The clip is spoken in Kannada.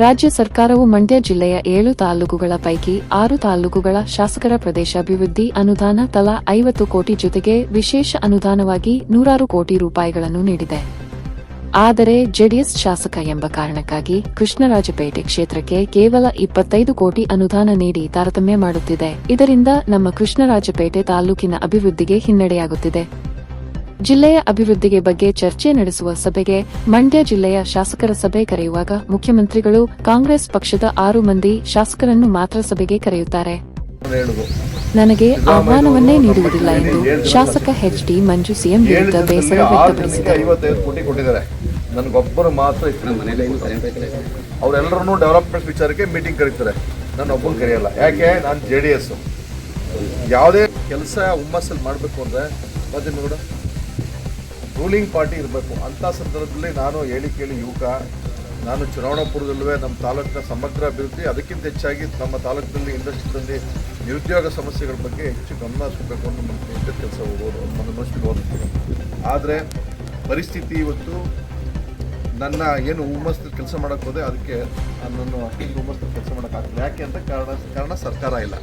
ರಾಜ್ಯ ಸರ್ಕಾರವು ಮಂಡ್ಯ ಜಿಲ್ಲೆಯ ಏಳು ತಾಲೂಕುಗಳ ಪೈಕಿ ಆರು ತಾಲೂಕುಗಳ ಶಾಸಕರ ಪ್ರದೇಶ ಅಭಿವೃದ್ಧಿ ಅನುದಾನ ತಲಾ ಐವತ್ತು ಕೋಟಿ ಜೊತೆಗೆ ವಿಶೇಷ ಅನುದಾನವಾಗಿ ನೂರಾರು ಕೋಟಿ ರೂಪಾಯಿಗಳನ್ನು ನೀಡಿದೆ. ಆದರೆ ಜೆಡಿಎಸ್ ಶಾಸಕ ಎಂಬ ಕಾರಣಕ್ಕಾಗಿ ಕೃಷ್ಣರಾಜಪೇಟೆ ಕ್ಷೇತ್ರಕ್ಕೆ ಕೇವಲ ಇಪ್ಪತ್ತೈದು ಕೋಟಿ ಅನುದಾನ ನೀಡಿ ತಾರತಮ್ಯ ಮಾಡುತ್ತಿದೆ. ಇದರಿಂದ ನಮ್ಮ ಕೃಷ್ಣರಾಜಪೇಟೆ ತಾಲೂಕಿನ ಅಭಿವೃದ್ಧಿಗೆ ಹಿನ್ನಡೆಯಾಗುತ್ತಿದೆ. ಜಿಲ್ಲೆಯ ಅಭಿವೃದ್ಧಿಗೆ ಬಗ್ಗೆ ಚರ್ಚೆ ನಡೆಸುವ ಸಭೆಗೆ ಮಂಡ್ಯ ಜಿಲ್ಲೆಯ ಶಾಸಕರ ಸಭೆ ಕರೆಯುವಾಗ ಮುಖ್ಯಮಂತ್ರಿಗಳು ಕಾಂಗ್ರೆಸ್ ಪಕ್ಷದ ಆರು ಮಂದಿ ಶಾಸಕರನ್ನು ಮಾತ್ರ ಸಭೆಗೆ ಕರೆಯುತ್ತಾರೆ. ನನಗೆ ಆಹ್ವಾನವನ್ನೇ ನೀಡುವುದಿಲ್ಲ ಎಂದು ಶಾಸಕ ಎಚ್ ಡಿ ಮಂಜು ಸಿಎಂ ವಿರುದ್ಧ ಬೇಸರ ವ್ಯಕ್ತಪಡಿಸಿದ್ದಾರೆ ನನಗೊಬ್ಬರು ಮಾತ್ರ ಅವರೆಲ್ಲರನ್ನೂ ಡೆವಲಪ್ಮೆಂಟ್ ವಿಚಾರಕ್ಕೆ ಮೀಟಿಂಗ್ ಕರೀತಾರೆ. ನಾನು ಒಬ್ಬರು ಕರೆಯಲ್ಲ. ಯಾಕೆ? ನಾನು ಜೆ ಡಿ ಎಸ್ ಯಾವುದೇ ಕೆಲಸ ಹುಮ್ಮಸ್ಸಲ್ಲಿ ಮಾಡಬೇಕು ಅಂದರೆ ರಾಜೇಂದ್ರ ರೂಲಿಂಗ್ ಪಾರ್ಟಿ ಇರಬೇಕು. ಅಂಥ ಸಂದರ್ಭದಲ್ಲಿ ನಾನು ಹೇಳಿ ಕೇಳಿ ಯುವಕ, ನಾನು ಚುನಾವಣಾ ಪೂರ್ವದಲ್ಲೂ ನಮ್ಮ ತಾಲೂಕಿನ ಸಮಗ್ರ ಅಭಿವೃದ್ಧಿ, ಅದಕ್ಕಿಂತ ಹೆಚ್ಚಾಗಿ ನಮ್ಮ ತಾಲೂಕಿನಲ್ಲಿ ಇಂಡಸ್ಟ್ರಿಯಲ್ಲಿ ನಿರುದ್ಯೋಗ ಸಮಸ್ಯೆಗಳ ಬಗ್ಗೆ ಹೆಚ್ಚು ಗಮನ ಹರಿಸಬೇಕು ಅನ್ನೋ ನಮ್ಮ ಕೆಲಸ ಹೋಗೋದು ನನ್ನ ಮನಸ್ಸಿಗೆ ಹೋಗ್ತೀನಿ ಆದರೆ ಪರಿಸ್ಥಿತಿ ಇವತ್ತು ನನ್ನ ಏನು ಹುಮ್ಮಸ್ತು ಕೆಲಸ ಮಾಡೋಕ್ಕೆ ಹೋದೆ, ಅದಕ್ಕೆ ನನ್ನನ್ನು ಅಷ್ಟೊಂದು ಹುಮ್ಮಸ್ತು ಕೆಲಸ ಮಾಡೋಕ್ಕಾಗ್ತದೆ ಯಾಕೆ ಅಂತ ಕಾರಣ ಕಾರಣ ಸರ್ಕಾರ ಇಲ್ಲ.